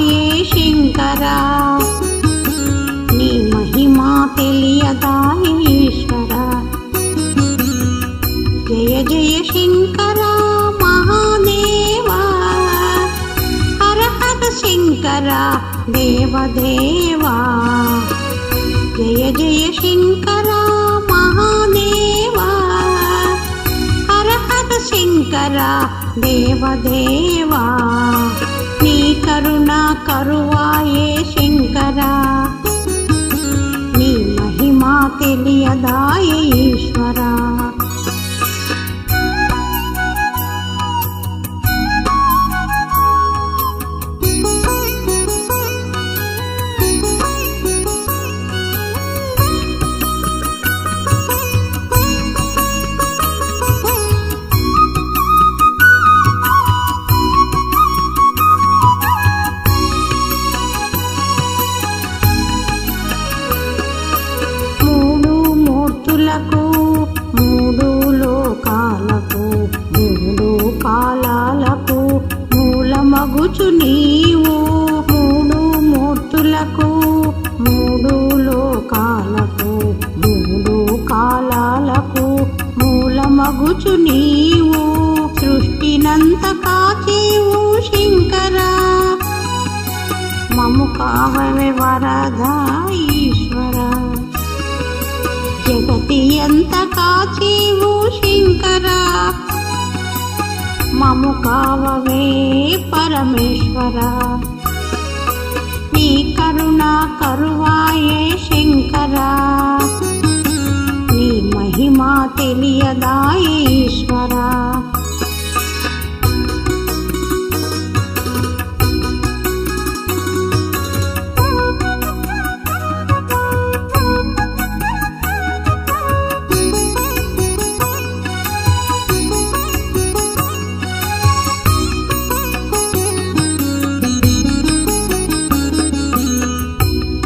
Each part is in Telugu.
ఏ శంకరా. నీ మహిమా తెలియదా ఈశ్వర? జయ జయ శంకరా మహాదేవా. హర హర శంకరా దేవదేవా. జయ జయ శంకరా మహాదేవా. హర హర శంకరా దేవదేవా. కరుణా కరువాయే శంకరా. నీ మహిమా తెలియదాయ ఈశ్వరా. నీవు సృష్టినంత కాచేవు శంకరా మము కావవే వరదా ఈశ్వర. జగతి ఎంత కాచేవు శంకర మము కావవే పరమేశ్వర. నీ కరుణ కరువాయే శంకరా. మహిమా తెలియదాయే ఈశ్వరా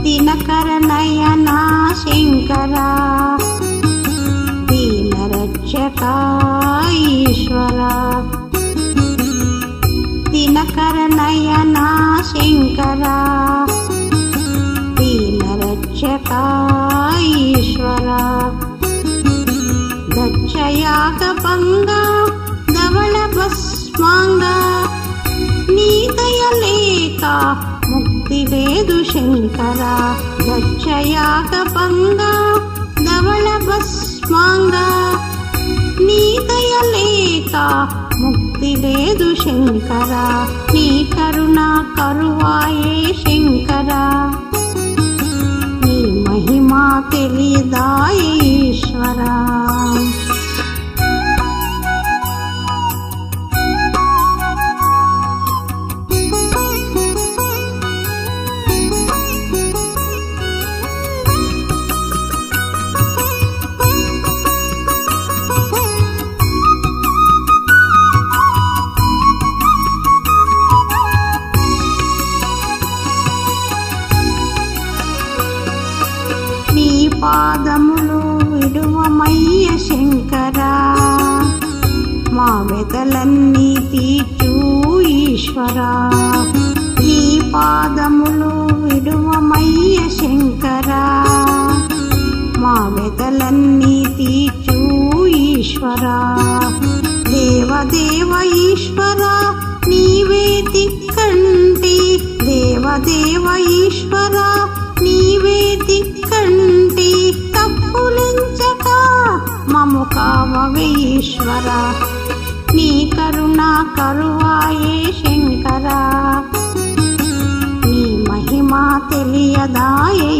దినకర నయన శంకర. దీన రక్షక దినకర నయన శంకర. దీన రక్షక దక్షయాగ భంగ ధవళ భస్మాంగ. నీతయలేక ముక్తి లేదు శంకర. దక్షయాగ భంగ ధవళ భస్మాంగ. నీ దయలేక ముక్తి లేదు శంకర. నీ కరుణ కరువాయే శంకర. నీ మహిమా తెలియదాయే వెతలన్నీ తీర్చు ఈశ్వర. దేవదేవ ఈశ్వర నీవే దిక్కంటి దేవదేవ ఈశ్వరా నీవే దిక్కంటి తప్పులంచక మము కావవే ఈశ్వర. నీ కరుణా కరువాయే శంకరా. నీ మహిమా తెలియదాయే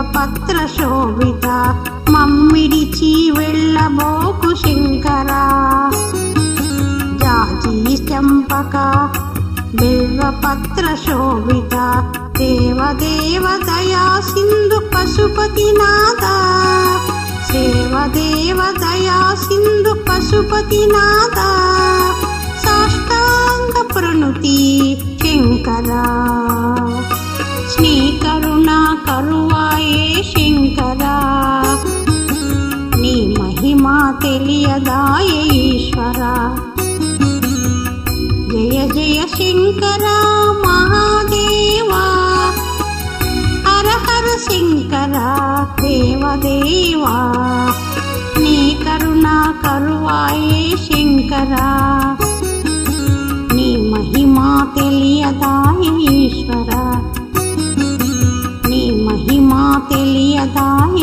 పత్ర శోభిత. మమ్మిడిచి వెళ్ళబోకు శంకర. జాతి చంపక పత్ర శోభిత. దేవదేవ దయా సింధు పశుపతినాథ సేవదేవ దయా సింధు పశుపతినాథ శంకర మహాదేవా హర హర శంకర దేవదేవా నీ కరుణా కరువాయే శంకరా. నీ మహిమా తెలియదా ఈశ్వరా? నీ మహిమా తెలియదాయ